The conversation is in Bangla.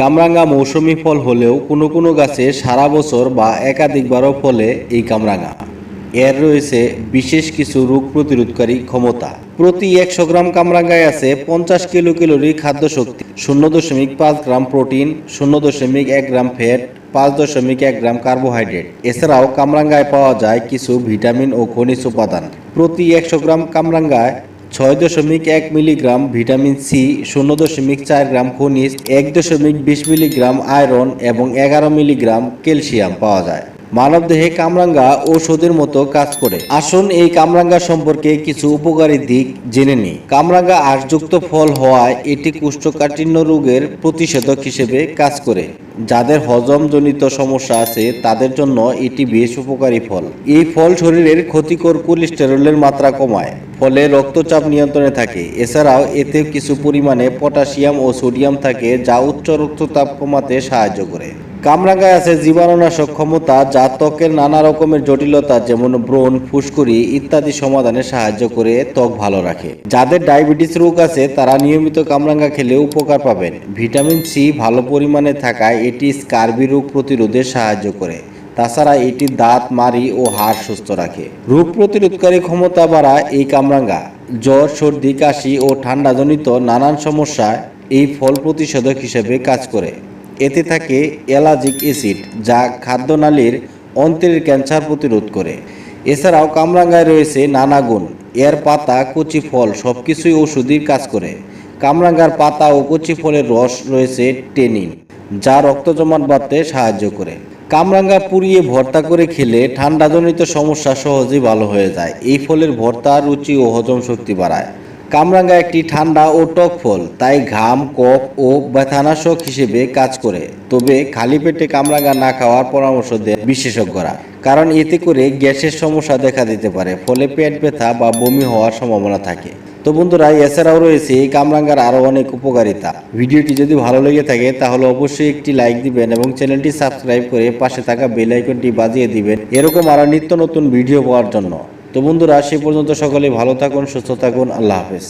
কামরাঙ্গা মৌসুমি ফল হলেও কোনো কোনো গাছে সারা বছর বা একাধিকবারও ফলে এই কামরাঙ্গা। এর রয়েছে বিশেষ কিছু রোগ প্রতিরোধকারী ক্ষমতা। প্রতি একশো গ্রাম কামরাঙ্গায় আছে পঞ্চাশ কিলো ক্যালোরি খাদ্য শক্তি শূন্য দশমিক পাঁচ গ্রাম প্রোটিন, শূন্য দশমিক এক গ্রাম ফ্যাট, পাঁচ দশমিক এক গ্রাম কার্বোহাইড্রেট। এছাড়াও কামরাঙ্গায় পাওয়া যায় কিছু ভিটামিন ও খনিজ উপাদান। প্রতি একশো গ্রাম কামরাঙ্গায় ছয় দশমিক এক মিলিগ্রাম ভিটামিন সি, শূন্য দশমিক চার গ্রাম খনিজ, এক দশমিক বিশ মিলিগ্রাম আয়রন এবং এগারো মিলিগ্রাম ক্যালসিয়াম পাওয়া যায়। মানবদেহে কামরাঙ্গা ঔষধের মতো কাজ করে। আসুন এই কামরাঙ্গা সম্পর্কে কিছু উপকারী দিক জেনে নিই। কামরাঙ্গা আঁশযুক্ত ফল হওয়ায় এটি কুষ্ঠকাঠিন্য রোগের প্রতিষেধক হিসেবে কাজ করে। যাদের হজমজনিত সমস্যা আছে, তাদের জন্য এটি বেশ উপকারী ফল। এই ফল শরীরের ক্ষতিকর কোলেস্টেরলের মাত্রা কমায়, ফলে রক্তচাপ নিয়ন্ত্রণে থাকে। এছাড়াও এতে কিছু পরিমাণে পটাশিয়াম ও সোডিয়াম থাকে, যা উচ্চ রক্তচাপ কমাতে সাহায্য করে। কামরাঙ্গায় আছে জীবাণুনাশক ক্ষমতা যা ত্বকের নানা রকমের জটিলতা, যেমন ব্রণ, ফুসকুড়ি ইত্যাদি সমাধানে সাহায্য করে ত্বক ভালো রাখে। যাদের ডায়াবেটিস রোগ আছে, তারা নিয়মিত কামরাঙ্গা খেলে উপকার পাবেন। ভিটামিন সি ভালো পরিমাণে থাকায় এটি স্কার্বি রোগ প্রতিরোধে সাহায্য করে। তাছাড়া এটি দাঁত মারি ও হাড় সুস্থ রাখে। রোগ প্রতিরোধকারী ক্ষমতা বাড়ায় এই কামরাঙ্গা। জ্বর, সর্দি, কাশি ও ঠান্ডাজনিত নানান সমস্যায় এই ফল প্রতিষেধক হিসেবে কাজ করে। এতে থাকে অ্যালার্জিক অ্যাসিড, যা খাদ্যনালীর অন্ত্রের ক্যান্সার প্রতিরোধ করে। এছাড়াও কামরাঙ্গায় রয়েছে নানা গুণ। এর পাতা, কচি ফল সবকিছুই ওষুধির কাজ করে। কামরাঙ্গার পাতা ও কচি ফলের রস রয়েছে টেনিন, যা রক্ত জমাট বাঁধতে সাহায্য করে। কামরাঙ্গা পুড়িয়ে ভর্তা করে খেলে ঠান্ডাজনিত সমস্যা সহজেই ভালো হয়ে যায়। এই ফলের ভর্তা, রুচি ও হজম শক্তি বাড়ায়। কামরাঙ্গা একটি ঠান্ডা ও টক ফল, তাই ঘাম, কফ ও ব্যথানাশক হিসেবে কাজ করে। তবে খালি পেটে কামরাঙ্গা না খাওয়ার পরামর্শ দেয় বিশেষজ্ঞরা। কারণ এতে করে গ্যাসের সমস্যা দেখা দিতে পারে, ফলে পেট ব্যথা বা বমি হওয়ার সম্ভাবনা থাকে। তো বন্ধুরা, এছাড়াও রয়েছে এই কামরাঙ্গার আরও অনেক উপকারিতা। ভিডিওটি যদি ভালো লেগে থাকে, তাহলে অবশ্যই একটি লাইক দিবেন এবং চ্যানেলটি সাবস্ক্রাইব করে পাশে থাকা বেল আইকনটি বাজিয়ে দিবেন। এরকম আরও নিত্য নতুন ভিডিও পাওয়ার জন্য। তো বন্ধুরা সে পর্যন্ত সকলে ভালো থাকুন সুস্থ থাকুন আল্লাহ হাফেজ।